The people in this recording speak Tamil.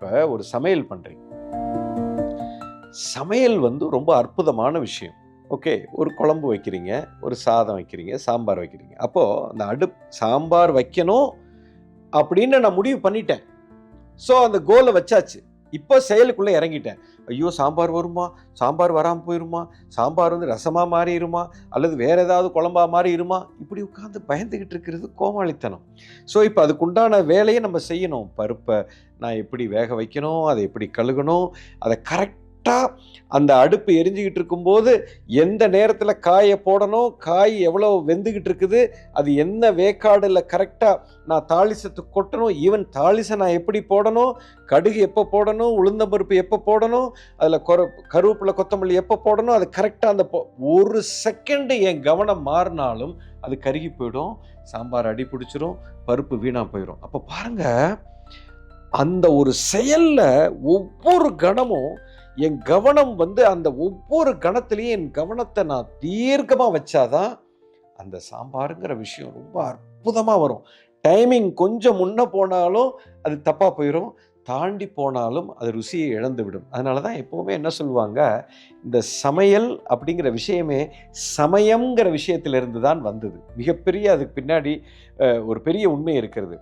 இப்போ ஒரு சமையல் பண்ணுறீங்க சமையல் வந்து ரொம்ப அற்புதமான விஷயம். ஓகே ஒரு குழம்பு வைக்கிறீங்க ஒரு சாதம் வைக்கிறீங்க சாம்பார் வைக்கிறீங்க. அப்போது அந்த அடுப் சாம்பார் வைக்கணும் அப்படின்னு நான் முடிவு பண்ணிட்டேன். ஸோ அந்த கோலை வச்சாச்சு. இப்போ செயலுக்குள்ளே இறங்கிட்டேன். ஐயோ சாம்பார் வருமா? சாம்பார் வராமல் போயிருமா? சாம்பார் வந்து ரசமாக மாறிடுமா? அல்லது வேறு ஏதாவது குழம்பா மாறிடுமா? இப்படி உட்காந்து பயந்துக்கிட்டு இருக்கிறது கோமாளித்தனம். ஸோ இப்போ அதுக்குண்டான வேலையை நம்ம செய்யணும். பருப்பை நான் எப்படி வேக வைக்கணும்? அதை எப்படி கழுகணும்? அதை கரெக்ட் கரெக்டாக அந்த அடுப்பு எரிஞ்சுக்கிட்டு இருக்கும்போது எந்த நேரத்தில் காயை போடணும் காய் எவ்வளோ வெந்துக்கிட்டு இருக்குது அது என்ன வேக்காடில் கரெக்டாக நான் தாளிசத்து கொட்டணும் ஈவன் தாளிசை நான் எப்படி போடணும் கடுகு எப்போ போடணும் உளுந்தம்பருப்பு எப்போ போடணும் அதில் கொர கருவேப்பிலை கொத்தமல்லி எப்போ போடணும் அது கரெக்டாக அந்த ஒரு செகண்டு என் கவனம் மாறினாலும் அது கருகி போயிடும் சாம்பார் அடி பிடிச்சிரும் பருப்பு வீணாக போயிடும் அப்போ பாருங்கள் அந்த ஒரு செயலில் ஒவ்வொரு கணமும் என் கவனம் வந்து அந்த ஒவ்வொரு கணத்துலேயும் என் கவனத்தை நான் தீர்க்கமாக வச்சாதான் அந்த சாம்பாருங்கிற விஷயம் ரொம்ப அற்புதமாக வரும். டைமிங் கொஞ்சம் முன்ன போனாலும் அது தப்பாக போயிடும் தாண்டி போனாலும் அது ருசியை இழந்து விடும். அதனால தான் எப்போவுமே என்ன சொல்லுவாங்க? இந்த சமையல் அப்படிங்கிற விஷயமே சமயங்கிற விஷயத்திலிருந்து தான் வந்தது. மிகப்பெரிய அதுக்கு பின்னாடி ஒரு பெரிய உண்மை இருக்கிறது.